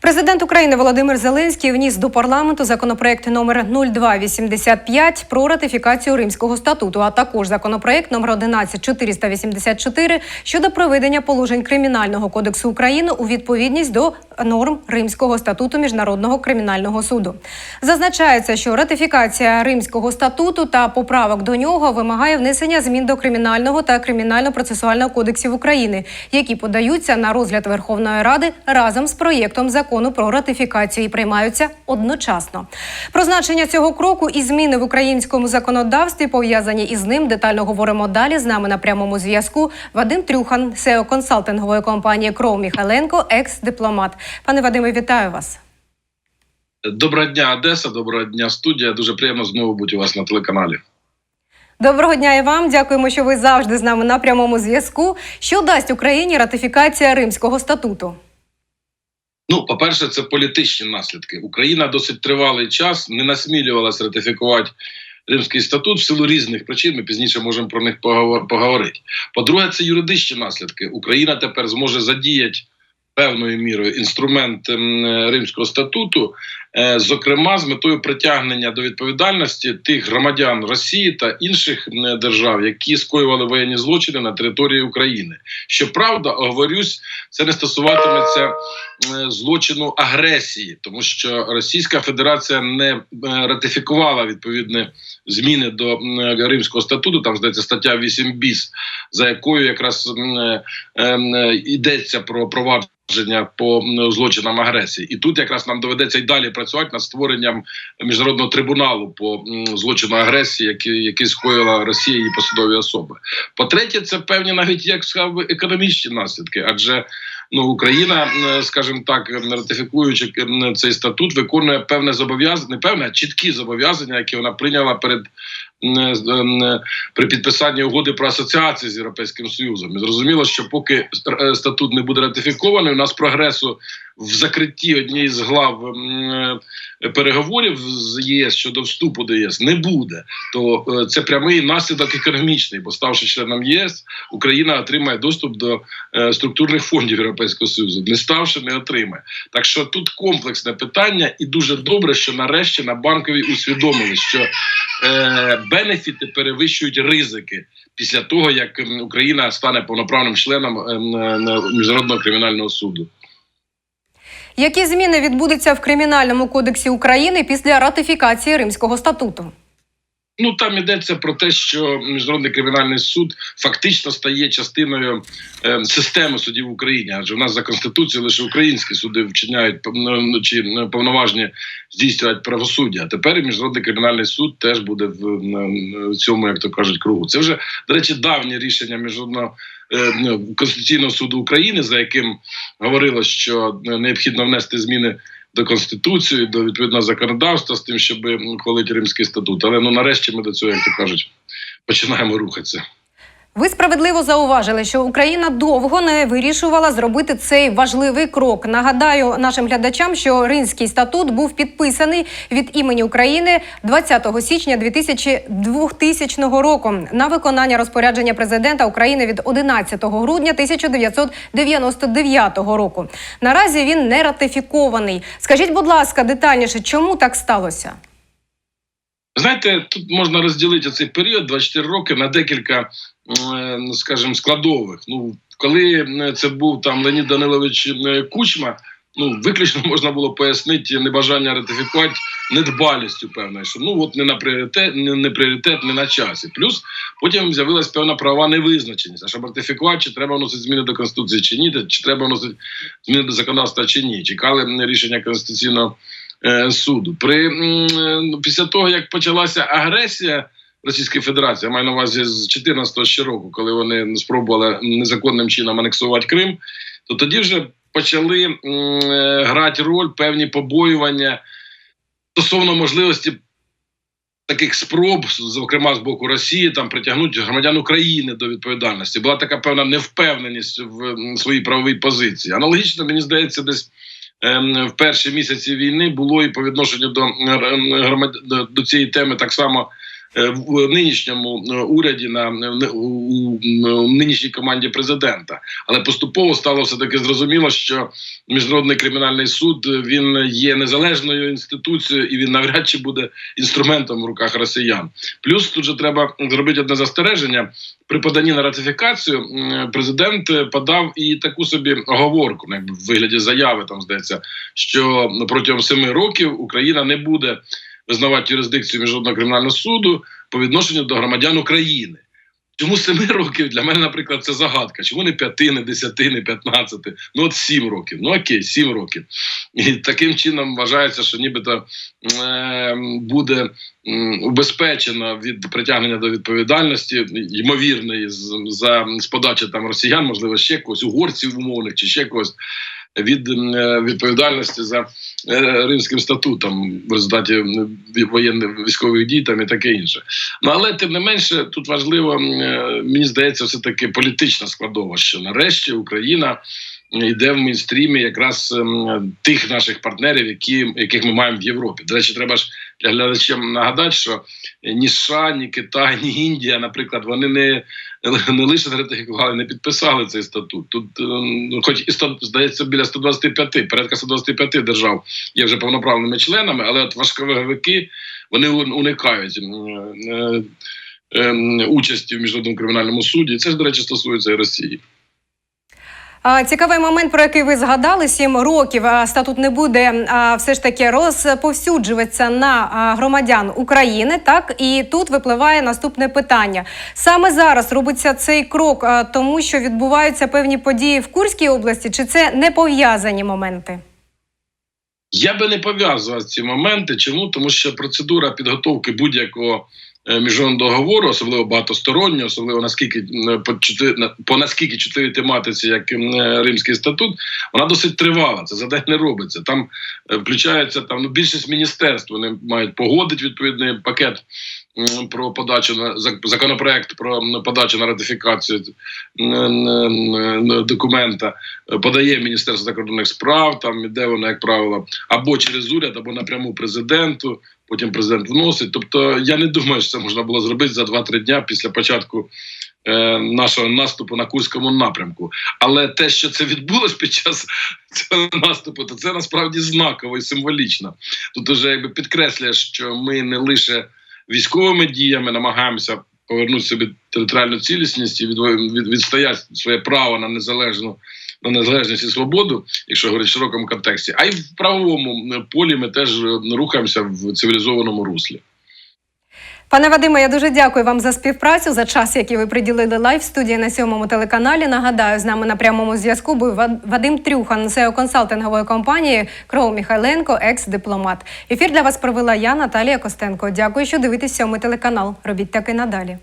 Президент України Володимир Зеленський вніс до парламенту законопроект номер 0285 про ратифікацію Римського статуту, а також законопроект номер 11484 щодо проведення положень кримінального кодексу України у відповідність до норм Римського статуту міжнародного кримінального суду. Зазначається, що ратифікація Римського статуту та поправок до нього вимагає внесення змін до кримінального та кримінально-процесуального кодексів України, які подаються на розгляд Верховної Ради разом з проєктом закону про ратифікацію і приймаються одночасно. Про значення цього кроку і зміни в українському законодавстві пов'язані із ним. Детально говоримо далі. З нами на прямому зв'язку Вадим Трюхан, SEO консалтингової компанії Кров Міхаленко, екс-дипломат. Пане Вадиме, вітаю вас. Доброго дня, Одеса. Доброго дня, студія. Дуже приємно знову бути у вас на телеканалі. Доброго дня і вам. Дякуємо, що ви завжди з нами на прямому зв'язку. Що дасть Україні ратифікація Римського статуту? Ну, по-перше, це політичні наслідки. Україна досить тривалий час не насмілювалася ратифікувати Римський статут в силу різних причин. Ми пізніше можемо про них поговорити. По-друге, це юридичні наслідки. Україна тепер зможе задіяти певною мірою інструмент Римського статуту, е, зокрема з метою притягнення до відповідальності тих громадян Росії та інших держав, які скоювали воєнні злочини на території України. Щоправда, оговорюсь, це не стосуватиметься злочину агресії, тому що Російська Федерація не е, ратифікувала відповідні зміни до Римського статуту. Там здається стаття 8 біс, за якою якраз е, йдеться про провадження по злочинам агресії, і тут якраз нам доведеться й далі працювати над створенням міжнародного трибуналу по злочину агресії, який який скоїла Росія і посадові особи. По третє, це певні навіть як сказав економічні наслідки, адже ну Україна, скажімо так, ратифікуючи цей статут, виконує певне зобов'язання, не певне а чіткі зобов'язання, які вона прийняла перед при підписанні угоди про асоціацію з європейським союзом. І зрозуміло, що поки е, статут не буде ратифікований, у нас прогресу в закритті однієї з глав е, переговорів з ЄС щодо вступу до ЄС не буде. То е, це прямий наслідок економічний, бо ставши членом ЄС, Україна отримає доступ до структурних фондів Європейського союзу. Не ставши, не отримає. Так що тут комплексне питання, і дуже добре, що нарешті на банковій усвідомили, що е, бенефіти перевищують ризики після того, як Україна стане повноправним членом міжнародного кримінального суду. Які зміни відбудуться в кримінальному кодексі України після ратифікації Римського статуту? Ну там йдеться про те, що міжнародний кримінальний суд фактично стає частиною е, системи судів в Україні, адже в нас за конституцією лише українські суди вчиняють ну, чи повноважні здійснювати правосуддя. Тепер міжнародний кримінальний суд теж буде в, в цьому, як то кажуть, кругу. Це вже до речі, давнє рішення міжнародного е, ну, конституційного суду України, за яким говорилось, що необхідно внести зміни до конституції, до відповідного законодавства з тим, щоб ухвалити римський статут. Але ну нарешті ми до цього, як то кажуть, починаємо рухатися. Ви справедливо зауважили, що Україна довго не вирішувала зробити цей важливий крок. Нагадаю нашим глядачам, що Римський статут був підписаний від імені України 20 січня 2000 року на виконання розпорядження президента України від 11 грудня 1999 року. Наразі він не ратифікований. Скажіть, будь ласка, детальніше, чому так сталося? Знаєте, тут можна розділити цей період 24 роки на декілька скажімо, складових. Ну коли е, це був там Леонід Данилович е, Кучма. Ну, виключно можна було пояснити небажання ратифікувати недбалістю певною, що ну от не на пріоритет, не, не пріоритет, не на часі. Плюс потім з'явилася певна права невизначеність. А щоб ратифікувати, чи треба вносити зміни до конституції, чи ні, чи треба вносити зміни до законодавства, чи ні. Чекали рішення конституційного е, суду. При е, після того як почалася агресія. Російської Федерації, я маю на увазі з 14 ще року, коли вони спробували незаконним чином анексувати Крим, то тоді вже почали е, грати роль певні побоювання стосовно можливості таких спроб, зокрема з боку Росії, там притягнути громадян України до відповідальності. Була така певна невпевненість в своїй правовій позиції. Аналогічно, мені здається, десь. Ем, в перші місяці війни було і по відношенню до до цієї теми так само в нинішньому е, уряді на у, нинішній команді президента. Але поступово стало все таки зрозуміло, що міжнародний кримінальний суд е, він є незалежною інституцією і він навряд чи буде інструментом в руках росіян. Плюс тут же треба зробити одне застереження. При поданні на ратифікацію президент е, подав і таку собі оговорку, ну, якби в вигляді заяви там здається, що протягом семи років Україна не буде визнавати юрисдикцію міжнародного кримінального суду по відношенню до громадян України. Чому семи років для мене, наприклад, це загадка. Чому не п'яти, не десяти, не п'ятнадцяти? Ну от сім років. Ну окей, сім років. І таким чином вважається, що нібито е, буде убезпечено від притягнення до відповідальності ймовірної з, за з подачі там росіян, можливо, ще когось, угорців умовних чи ще когось. Від е, відповідальності за е, римським статутом в результаті воєнних військових дій там і таке інше. Ну але тим не менше, тут важливо, е, мені здається, все таки політична складова, що нарешті Україна йде в мейнстрімі якраз ем, тих наших партнерів, які, яких ми маємо в Європі. До речі, треба ж для глядачам нагадати, що ні США, ні Китай, ні Індія, наприклад, вони не, не лише ратифікували, не підписали цей статут. Тут, ем, хоч і 100, здається, біля 125, порядка 125 держав є вже повноправними членами, але от важковаговики вони уникають ем, е, участі в міжнародному кримінальному суді. Це ж, до речі, стосується і Росії. Цікавий момент, про який ви згадали, сім років статут не буде все ж таки розповсюджуватися на громадян України. Так і тут випливає наступне питання. Саме зараз робиться цей крок, тому що відбуваються певні події в Курській області, чи це не пов'язані моменти? Я би не пов'язував ці моменти. Чому? Тому що процедура підготовки будь-якого міжнародного договору, особливо багатостороннього, особливо наскільки м, по, чотири по наскільки чотири тематиці, як е, Римський статут, вона досить тривала. Це за день не робиться. Там е, включається там ну, більшість міністерств. Вони мають погодити відповідний пакет. Про подачу на законопроект про подачу на ратифікацію документа е, подає Міністерство закордонних справ, там іде воно, як правило, або через уряд, або напряму президенту. Потім президент вносить. Тобто, я не думаю, що це можна було зробити за 2-3 дня після початку е, нашого наступу на Курському напрямку. Але те, що це відбулось під час цього наступу, то це насправді знаково і символічно. Тут уже якби підкреслює, що ми не лише військовими діями намагаємося повернути собі територіальну цілісність і від, від, відстояти своє право на незалежну на незалежність і свободу, якщо говорити в широкому контексті, а й в правовому полі ми теж е, рухаємося в цивілізованому руслі. Пане Вадиме, я дуже дякую вам за співпрацю за час, який ви приділили лайв студії на сьомому телеканалі. Нагадаю, з нами на прямому зв'язку був Ва- Вадим Трюхан, СЕО консалтингової компанії Кров Михайленко, екс-дипломат. Ефір для вас провела я, Наталія Костенко. Дякую, що дивитесь сьомий телеканал. Робіть так і надалі.